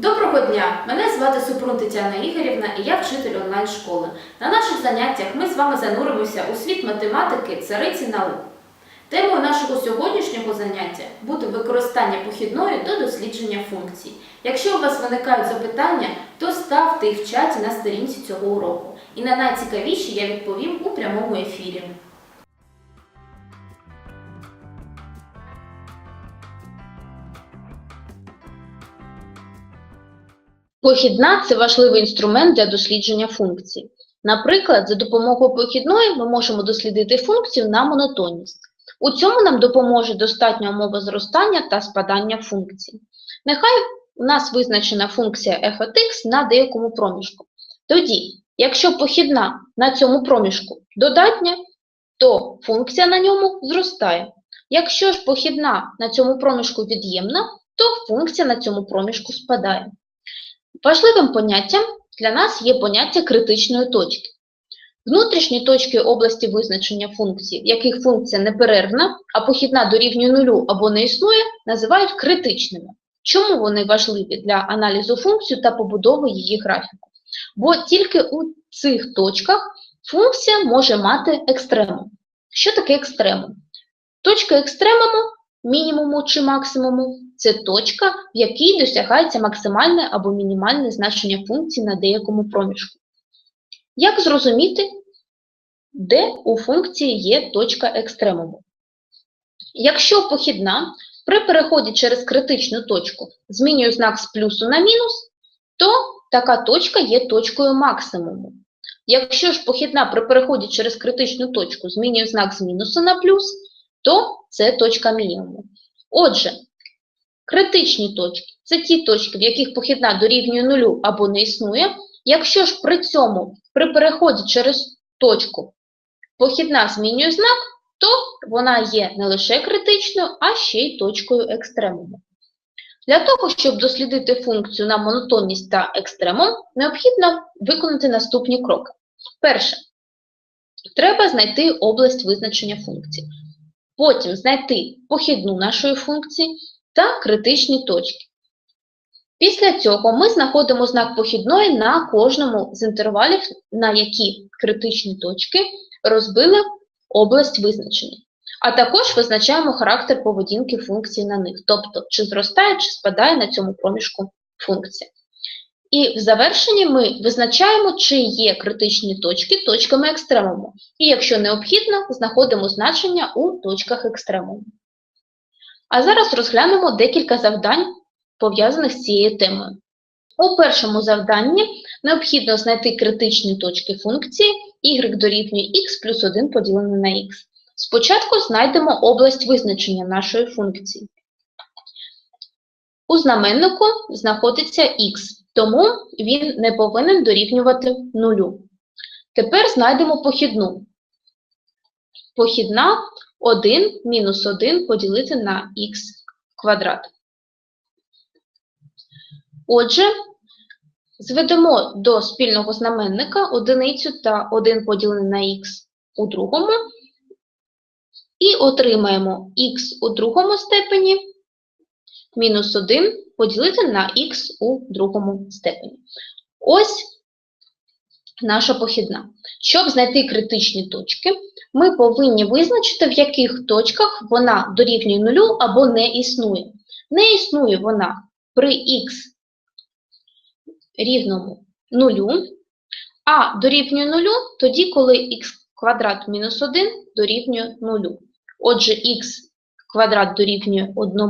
Доброго дня! Мене звати Супрун Тетяна Ігорівна і я вчитель онлайн-школи. На наших заняттях ми з вами зануримося у світ математики, цариці наук. Темою нашого сьогоднішнього заняття буде використання похідної до дослідження функцій. Якщо у вас виникають запитання, то ставте їх в чаті на сторінці цього уроку. І на найцікавіші я відповім у прямому ефірі. Похідна це важливий інструмент для дослідження функцій. Наприклад, за допомогою похідної ми можемо дослідити функцію на монотонність. У цьому нам допоможе достатня умова зростання та спадання функцій. Нехай у нас визначена функція f от x на деякому проміжку. Тоді, якщо похідна на цьому проміжку додатня, то функція на ньому зростає. Якщо ж похідна на цьому проміжку від'ємна, то функція на цьому проміжку спадає. Важливим поняттям для нас є поняття критичної точки. Внутрішні точки області визначення функцій, в яких функція неперервна, а похідна дорівнює нулю або не існує, називають критичними. Чому вони важливі для аналізу функції та побудови її графіку? Бо тільки у цих точках функція може мати екстремум. Що таке екстремум? Точка екстремуму, мінімуму чи максимуму, це точка, в якій досягається максимальне або мінімальне значення функції на деякому проміжку. Як зрозуміти, де у функції є точка екстремуму? Якщо похідна при переході через критичну точку змінює знак з плюсу на мінус, то така точка є точкою максимуму. Якщо ж похідна при переході через критичну точку змінює знак з мінусу на плюс, то це точка мінімуму. Отже, критичні точки це ті точки, в яких похідна дорівнює нулю або не існує. Якщо ж при цьому, при переході через точку, похідна змінює знак, то вона є не лише критичною, а ще й точкою екстремуму. Для того, щоб дослідити функцію на монотонність та екстремум, необхідно виконати наступні кроки. Перше, треба знайти область визначення функції. Потім знайти похідну нашої функції та критичні точки. Після цього ми знаходимо знак похідної на кожному з інтервалів, на які критичні точки розбили область визначення. А також визначаємо характер поведінки функції на них, тобто чи зростає, чи спадає на цьому проміжку функція. І в завершенні ми визначаємо, чи є критичні точки точками екстремуму. І якщо необхідно, знаходимо значення у точках екстремуму. А зараз розглянемо декілька завдань, пов'язаних з цією темою. У першому завданні необхідно знайти критичні точки функції y дорівнює x плюс 1 поділене на x. Спочатку знайдемо область визначення нашої функції. У знаменнику знаходиться x, тому він не повинен дорівнювати нулю. Тепер знайдемо похідну. Похідна 1 мінус 1 поділити на х квадрат. Отже, зведемо до спільного знаменника одиницю та 1 поділене на х у другому і отримаємо х у другому степені мінус 1 поділити на х у другому степені. Ось наша похідна. Щоб знайти критичні точки, ми повинні визначити, в яких точках вона дорівнює нулю або не існує. Не існує вона при х рівному нулю, а дорівнює нулю тоді, коли х квадрат мінус 1 дорівнює нулю. Отже, х квадрат дорівнює 1,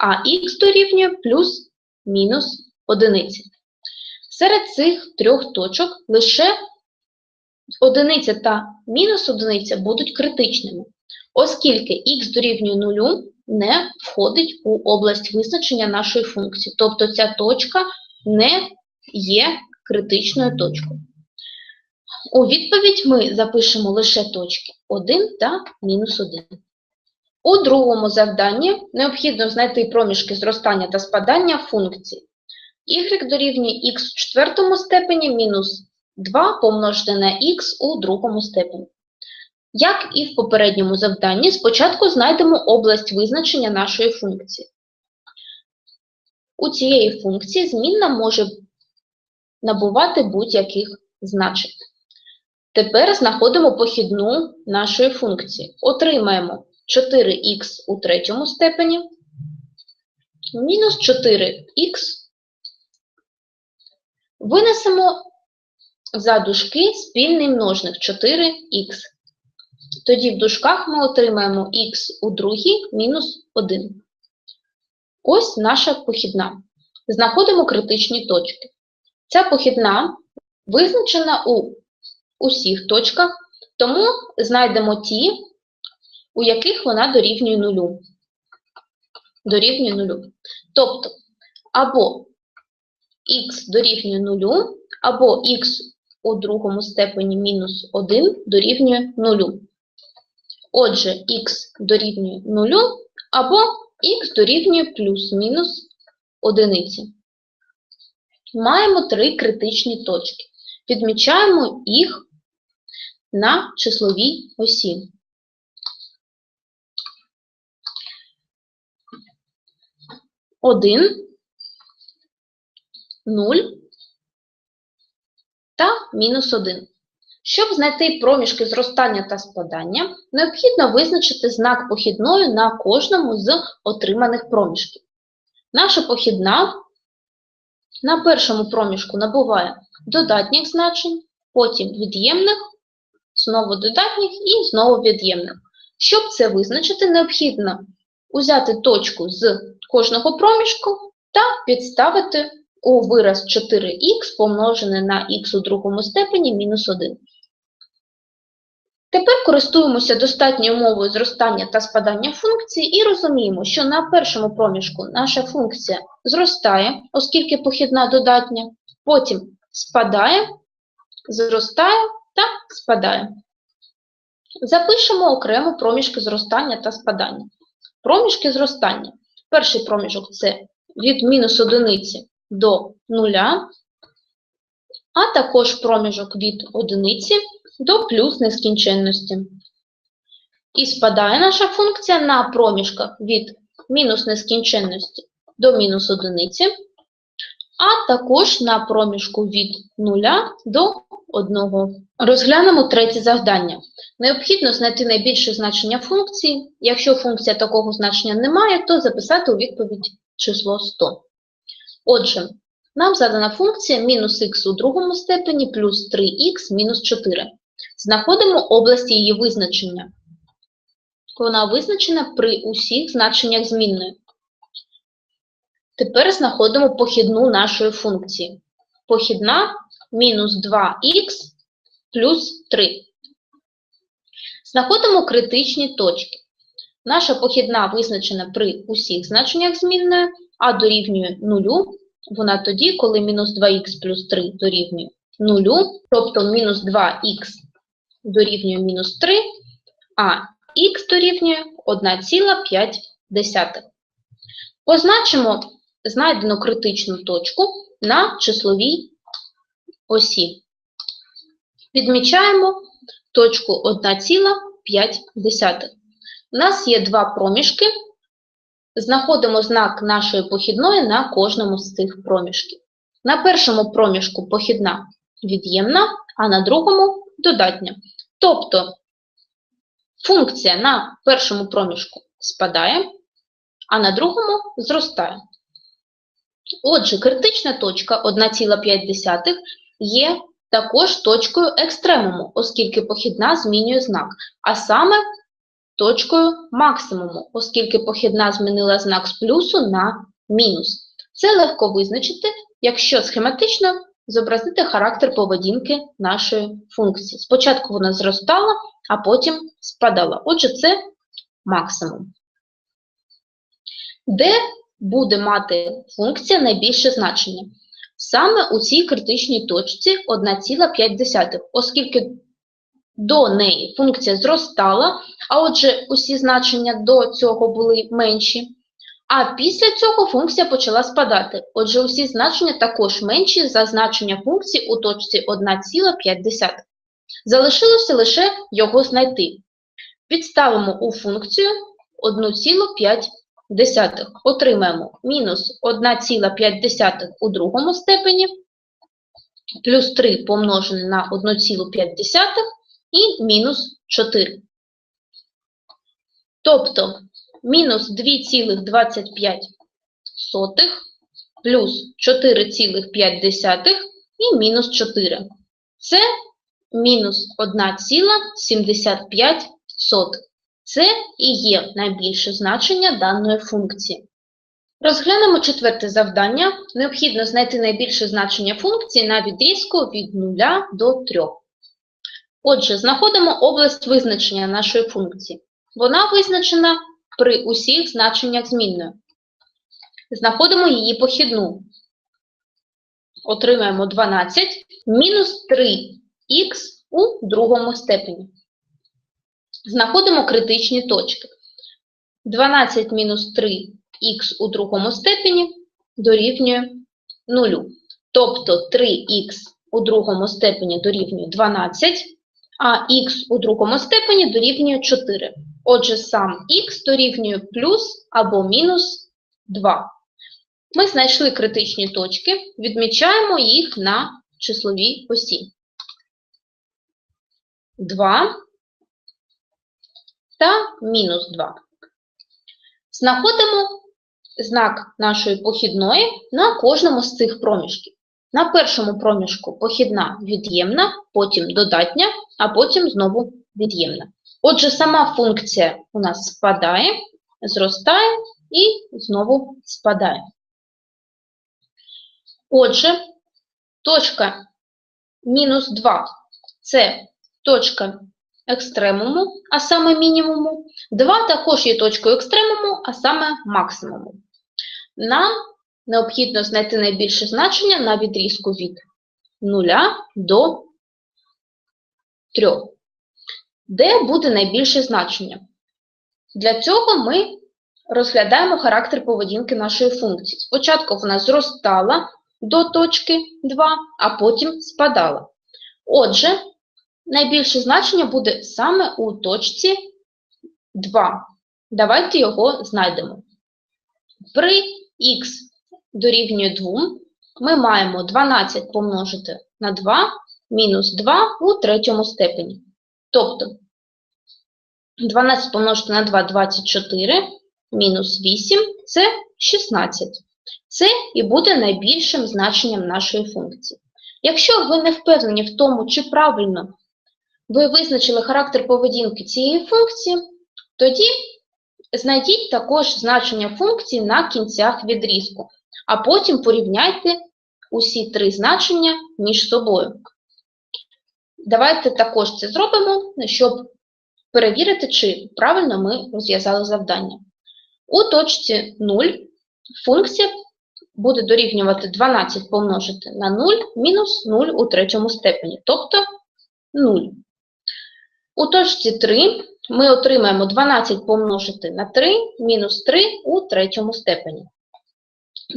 а х дорівнює плюс мінус 1. Серед цих трьох точок лише одиниця та мінус одиниця будуть критичними, оскільки х дорівнює 0 не входить у область визначення нашої функції. Тобто ця точка не є критичною точкою. У відповідь ми запишемо лише точки 1 та мінус 1. У другому завданні необхідно знайти проміжки зростання та спадання функції. Y дорівнює х в четвертому степені мінус 2 помножити на х у другому степені. Як і в попередньому завданні, спочатку знайдемо область визначення нашої функції. у цієї функції змінна може набувати будь-яких значень. Тепер знаходимо похідну нашої функції. Отримаємо 4х у третьому степені мінус 4х. Винесемо за дужки спільний множник 4х. Тоді в дужках ми отримаємо х у другій мінус 1. Ось наша похідна. Знаходимо критичні точки. Ця похідна визначена у усіх точках, тому знайдемо ті, у яких вона дорівнює нулю. Дорівнює нулю. Тобто, або х дорівнює нулю, або х у другому степені мінус 1 дорівнює нулю. Отже, х дорівнює нулю, або х дорівнює плюс-мінус одиниці. Маємо три критичні точки. Відмічаємо їх на числовій осі. Один, нуль та мінус 1. Щоб знайти проміжки зростання та спадання, необхідно визначити знак похідної на кожному з отриманих проміжків. Наша похідна на першому проміжку набуває додатніх значень, потім від'ємних, знову додатніх і знову від'ємних. Щоб це визначити, необхідно узяти точку з кожного проміжку та підставити у вираз 4х помножене на х у другому степені мінус 1. Тепер користуємося достатньою умовою зростання та спадання функції і розуміємо, що на першому проміжку наша функція зростає, оскільки похідна додатня, потім спадає, зростає та спадає. Запишемо окремо проміжки зростання та спадання. Проміжки зростання. Перший проміжок це від мінус одиниці до нуля, а також проміжок від одиниці до плюс нескінченності. І спадає наша функція на проміжках від мінус нескінченності до мінус одиниці, а також на проміжку від 0 до 1. Розглянемо третє завдання. Необхідно знайти найбільше значення функції. Якщо функція такого значення не має, то записати у відповідь число 100. Отже, нам задана функція мінус х у другому степені плюс 3х мінус 4. Знаходимо області її визначення. Вона визначена при усіх значеннях змінної. Тепер знаходимо похідну нашої функції. Похідна мінус 2х плюс 3. Знаходимо критичні точки. Наша похідна визначена при усіх значеннях змінної, а дорівнює 0, вона тоді, коли мінус 2х плюс 3 дорівнює 0, тобто мінус 2х дорівнює мінус 3, а х дорівнює 1,5. Позначимо знайдену критичну точку на числовій осі. Відмічаємо точку 1,5. У нас є два проміжки. Знаходимо знак нашої похідної на кожному з цих проміжків. На першому проміжку похідна від'ємна, а на другому додатня. Тобто функція на першому проміжку спадає, а на другому зростає. Отже, критична точка 1,5 є також точкою екстремуму, оскільки похідна змінює знак, а саме точкою максимуму, оскільки похідна змінила знак з плюсу на мінус. Це легко визначити, якщо схематично зобразити характер поведінки нашої функції. Спочатку вона зростала, а потім спадала. Отже, це максимум. Де буде мати функція найбільше значення? Саме у цій критичній точці 1,5, оскільки до неї функція зростала, а отже, усі значення до цього були менші. А після цього функція почала спадати. Отже, усі значення також менші за значення функції у точці 1,5. Залишилося лише його знайти. Підставимо у функцію 1,5. отримаємо мінус 1,5 у другому степені, плюс 3 помножене на 1,5 і мінус 4. Тобто мінус 2,25 плюс 4,5 і мінус 4. Це мінус 1,75. Це і є найбільше значення даної функції. Розглянемо четверте завдання. Необхідно знайти найбільше значення функції на відрізку від 0 до 3. Отже, знаходимо область визначення нашої функції. Вона визначена при усіх значеннях змінної. Знаходимо її похідну. Отримаємо 12 мінус 3х у другому степені. Знаходимо критичні точки. 12 мінус 3х у другому степені дорівнює 0. Тобто 3х у другому степені дорівнює 12, а х у другому степені дорівнює 4. Отже, сам х дорівнює плюс або мінус 2. Ми знайшли критичні точки, відмічаємо їх на числовій осі. 2 та мінус 2. Знаходимо знак нашої похідної на кожному з цих проміжків. На першому проміжку похідна від'ємна, потім додатня, а потім знову від'ємна. Отже, сама функція у нас спадає, зростає і знову спадає. Отже, точка мінус 2 це точка екстремуму, а саме мінімуму. 2 також є точкою екстремуму, а саме максимуму. Нам необхідно знайти найбільше значення на відрізку від 0 до 3. Де буде найбільше значення? Для цього ми розглядаємо характер поведінки нашої функції. Спочатку вона зростала до точки 2, а потім спадала. Отже, найбільше значення буде саме у точці 2. Давайте його знайдемо. При х дорівнює 2 ми маємо 12 помножити на 2 мінус 2 у третьому степені. Тобто 12 помножити на 2 – 24, мінус 8 – це 16. Це і буде найбільшим значенням нашої функції. Якщо ви не впевнені в тому, чи правильно ви визначили характер поведінки цієї функції, тоді знайдіть також значення функції на кінцях відрізку, а потім порівняйте усі три значення між собою. Давайте також це зробимо, щоб перевірити, чи правильно ми розв'язали завдання. У точці 0 функція буде дорівнювати 12 помножити на 0 мінус 0 у третьому степені, тобто 0. У точці 3 ми отримаємо 12 помножити на 3 мінус 3 у третьому степені.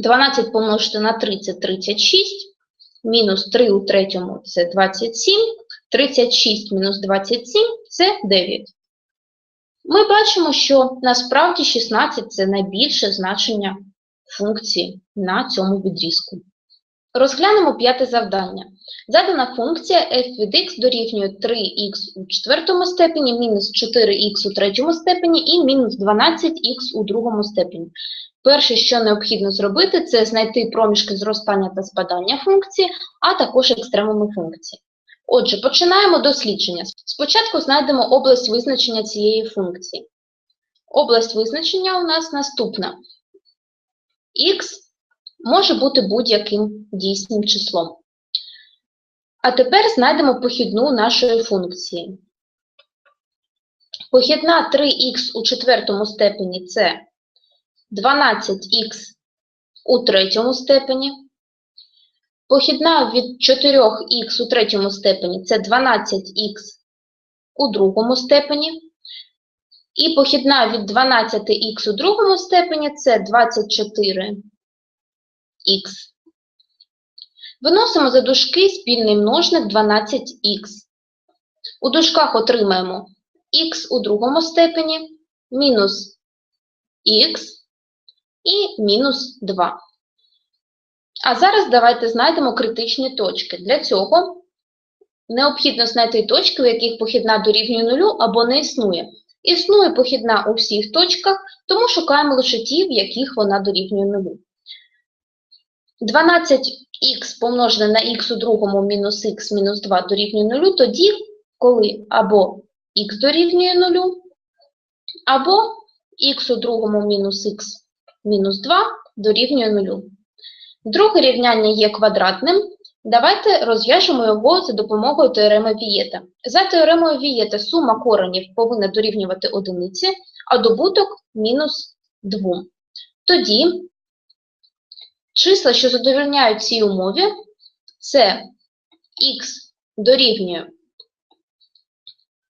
12 помножити на 3 – це 36, мінус 3 у третьому – це 27, 36 мінус 27 – це 9. Ми бачимо, що насправді 16 – це найбільше значення функції на цьому відрізку. Розглянемо п'яте завдання. Задана функція f від x дорівнює 3х у четвертому степені, мінус 4х у третьому степені і мінус 12х у другому степені. Перше, що необхідно зробити, це знайти проміжки зростання та спадання функції, а також екстремуми функції. Отже, починаємо дослідження. Спочатку знайдемо область визначення цієї функції. Область визначення у нас наступна. Х може бути будь-яким дійсним числом. А тепер знайдемо похідну нашої функції. Похідна 3х у четвертому степені це 12х у третьому степені. Похідна від 4х у третьому степені це 12х у другому степені. І похідна від 12х у другому степені це 24х. Виносимо за дужки спільний множник 12х. У дужках отримаємо х у другому степені мінус х і мінус 2. А зараз давайте знайдемо критичні точки. Для цього необхідно знайти точки, у яких похідна дорівнює нулю або не існує. Існує похідна у всіх точках, тому шукаємо лише ті, в яких вона дорівнює нулю. 12х помножене на х у другому мінус х мінус 2 дорівнює нулю, тоді, коли або х дорівнює нулю, або х у другому мінус х мінус 2 дорівнює нулю. Друге рівняння є квадратним. Давайте розв'яжемо його за допомогою теореми Вієта. За теоремою Вієта сума коренів повинна дорівнювати одиниці, а добуток мінус 2. Тоді числа, що задовольняють цій умові, це х дорівнює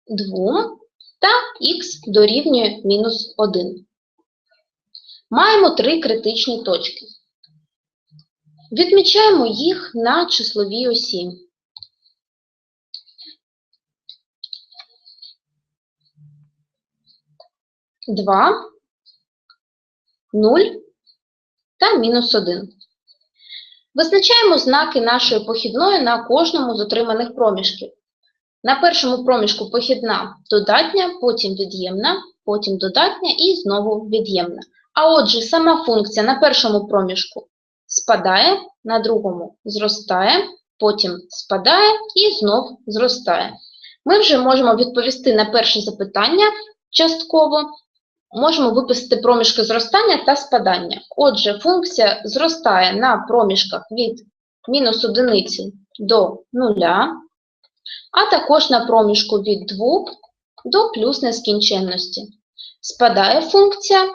2 та х дорівнює мінус 1. Маємо три критичні точки. Відмічаємо їх на числовій осі. Два, нуль та мінус один. Визначаємо знаки нашої похідної на кожному з отриманих проміжків. На першому проміжку похідна додатня, потім від'ємна, потім додатня і знову від'ємна. А отже, сама функція на першому проміжку спадає, на другому зростає, потім спадає і знов зростає. Ми вже можемо відповісти на перше запитання частково, можемо виписати проміжки зростання та спадання. Отже, функція зростає на проміжках від мінус одиниці до нуля, а також на проміжку від 2 до плюс нескінченності. Спадає функція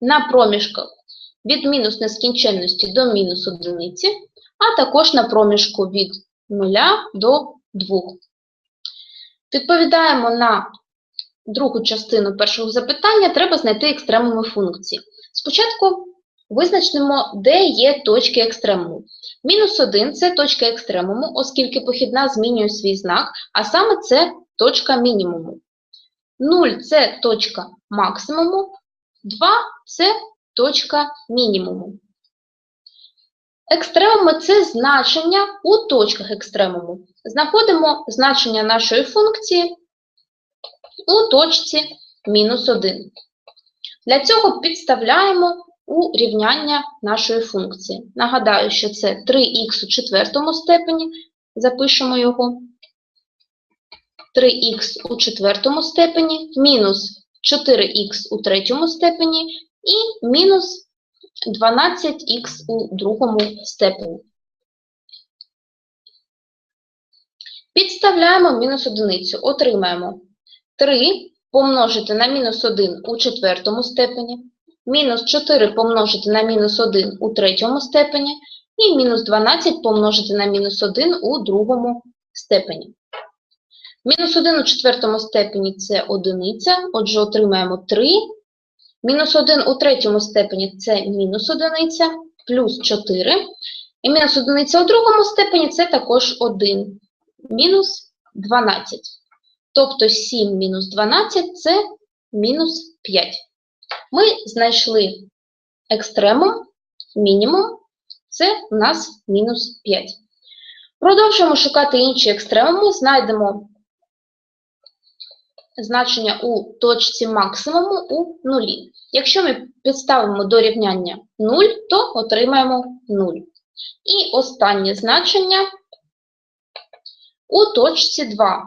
на проміжках від мінус нескінченності до мінус одиниці, а також на проміжку від 0 до 2. Відповідаємо на другу частину першого запитання, треба знайти екстремуми функції. Спочатку визначимо, де є точки екстремуму. Мінус 1 – це точка екстремуму, оскільки похідна змінює свій знак, а саме це точка мінімуму. 0 – це точка максимуму, 2 – це точка мінімуму. Екстремуми – це значення у точках екстремуму. Знаходимо значення нашої функції у точці мінус 1. Для цього підставляємо у рівняння нашої функції. Нагадаю, що це 3х у четвертому степені, запишемо його. 3х у четвертому степені, мінус 4х у третьому степені і мінус 12х у другому степені. Підставляємо мінус одиницю, отримаємо 3 помножити на мінус 1 у четвертому степені, мінус 4 помножити на мінус 1 у третьому степені і мінус 12 помножити на мінус 1 у другому степені. Мінус 1 у четвертому степені – це одиниця, отже, отримаємо 3. Мінус 1 у третьому степені – це мінус одиниця, плюс 4. І мінус одиниця у другому степені – це також 1, мінус 12. Тобто 7 мінус 12 – це мінус 5. Ми знайшли екстремум, мінімум, це у нас мінус 5. Продовжуємо шукати інші екстремуми, знайдемо значення у точці максимуму у нулі. Якщо ми підставимо до рівняння 0, то отримаємо 0. І останнє значення у точці 2.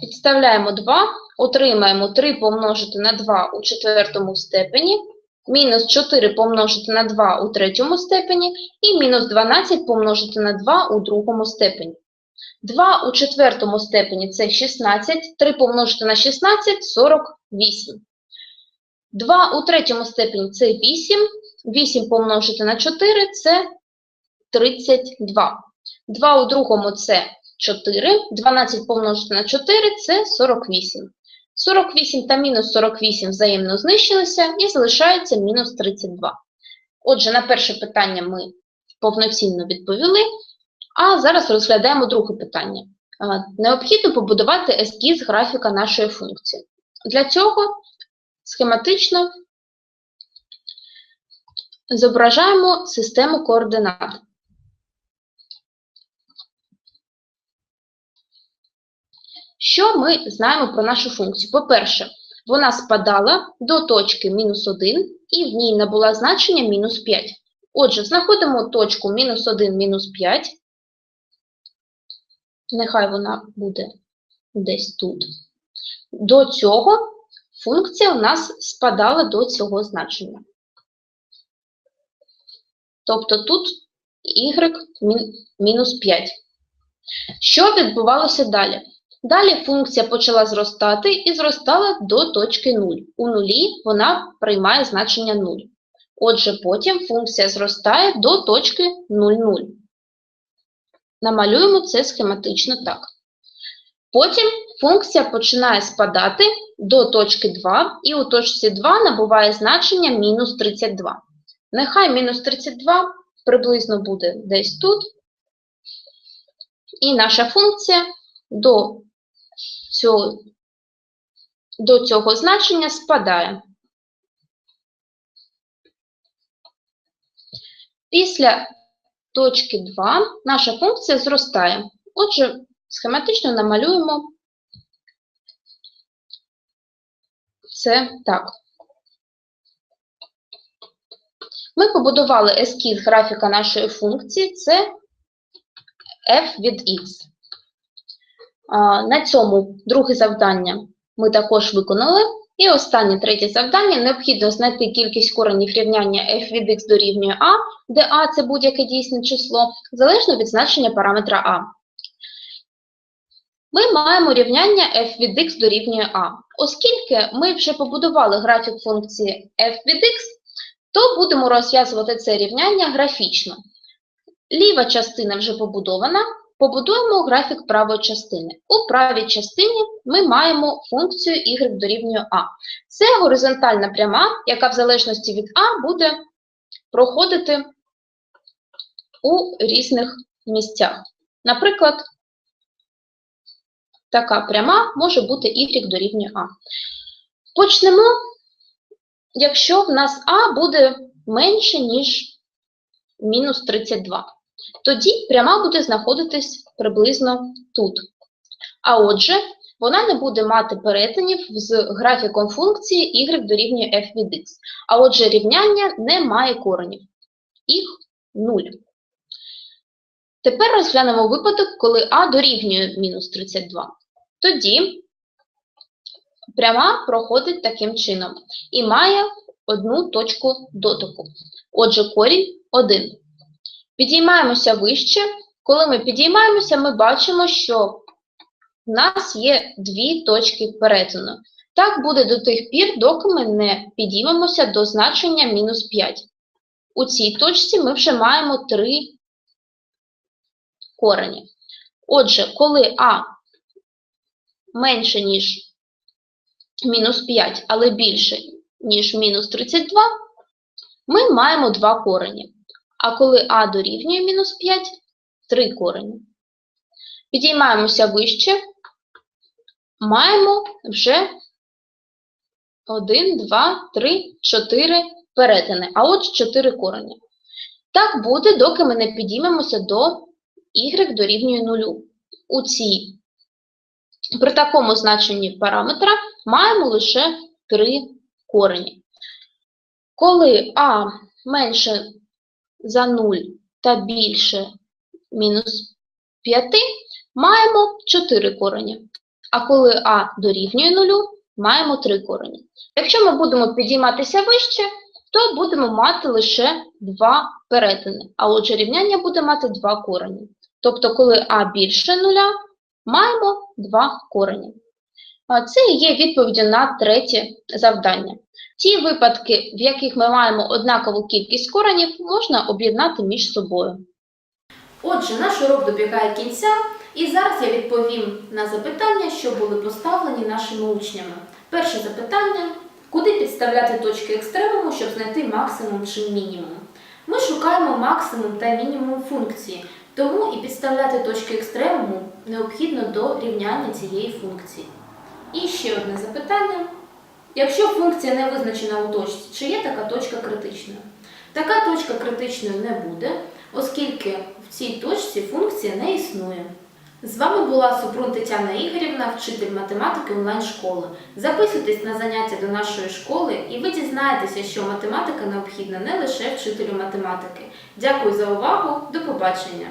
Підставляємо 2, отримаємо 3 помножити на 2 у четвертому степені, мінус 4 помножити на 2 у третьому степені і мінус 12 помножити на 2 у другому степені. 2 у четвертому степені – це 16, 3 помножити на 16 – 48. 2 у третьому степені – це 8, 8 помножити на 4 – це 32. 2 у другому – це 4, 12 помножити на 4 – це 48. 48 та мінус 48 взаємно знищилися і залишається мінус 32. Отже, на перше питання ми повноцінно відповіли. А зараз розглядаємо друге питання. Е, Необхідно побудувати ескіз графіка нашої функції. Для цього схематично Зображаємо систему координат. Що ми знаємо про нашу функцію? По-перше, вона спадала до точки мінус 1 і в ній набула значення мінус 5. Отже, знаходимо точку мінус 1, мінус 5. Нехай вона буде десь тут. До цього функція у нас спадала до цього значення. Тобто тут y мінус 5. Що відбувалося далі? Далі функція почала зростати і зростала до точки 0. У нулі вона приймає значення 0. Отже, потім функція зростає до точки 0,0. Намалюємо це схематично так. Потім функція починає спадати до точки 2, і у точці 2 набуває значення мінус 32. Нехай мінус 32 приблизно буде десь тут. І наша функція до цього, до цього значення спадає. Після точки 2 наша функція зростає. Отже, схематично намалюємо це так. Ми побудували ескіз графіка нашої функції, це f від x. На цьому друге завдання ми також виконали. І останнє третє завдання необхідно знайти кількість коренів рівняння f від x дорівнює a, де a це будь-яке дійсне число, залежно від значення параметра a. Ми маємо рівняння f від x дорівнює a. Оскільки ми вже побудували графік функції f від x, то будемо розв'язувати це рівняння графічно. Ліва частина вже побудована, побудуємо графік правої частини. У правій частині ми маємо функцію y дорівнює a. Це горизонтальна пряма, яка в залежності від a буде проходити у різних місцях. Наприклад, така пряма може бути y дорівнює a. Почнемо, якщо в нас a буде менше, ніж мінус 32. Тоді пряма буде знаходитись приблизно тут. А отже, вона не буде мати перетинів з графіком функції y дорівнює f від x. А отже, рівняння не має коренів. Їх 0. Тепер розглянемо випадок, коли а дорівнює мінус 32. Тоді пряма проходить таким чином і має одну точку дотику. Отже, корінь 1. Підіймаємося вище. Коли ми підіймаємося, ми бачимо, що в нас є дві точки перетину. Так буде до тих пір, доки ми не підіймемося до значення мінус 5. У цій точці ми вже маємо три корені. Отже, коли а менше, ніж мінус 5, але більше, ніж мінус 32, ми маємо два корені. А коли а дорівнює мінус 5, 3 корені. Підіймаємося вище, маємо вже 1, 2, 3, 4 перетини, а от 4 корені. Так буде, доки ми не підіймемося до y дорівнює 0. У цій, при такому значенні параметра маємо лише 3 корені. Коли а менше за 0 та більше мінус 5, маємо 4 корені. А коли а дорівнює 0, маємо 3 корені. Якщо ми будемо підійматися вище, то будемо мати лише 2 перетини. А отже, рівняння буде мати 2 корені. Тобто, коли а більше 0, маємо 2 корені. Це і є відповіддю на третє завдання. Ті випадки, в яких ми маємо однакову кількість коренів, можна об'єднати між собою. Отже, наш урок добігає кінця, і зараз я відповім на запитання, що були поставлені нашими учнями. Перше запитання: куди підставляти точки екстремуму, щоб знайти максимум чи мінімум? Ми шукаємо максимум та мінімум функції, тому і підставляти точки екстремуму необхідно до рівняння цієї функції. І ще одне запитання. Якщо функція не визначена у точці, чи є така точка критичною? Така точка критичною не буде, оскільки в цій точці функція не існує. З вами була Супрун Тетяна Ігорівна, вчитель математики онлайн-школи. Записуйтесь на заняття до нашої школи і ви дізнаєтеся, що математика необхідна не лише вчителю математики. Дякую за увагу, до побачення!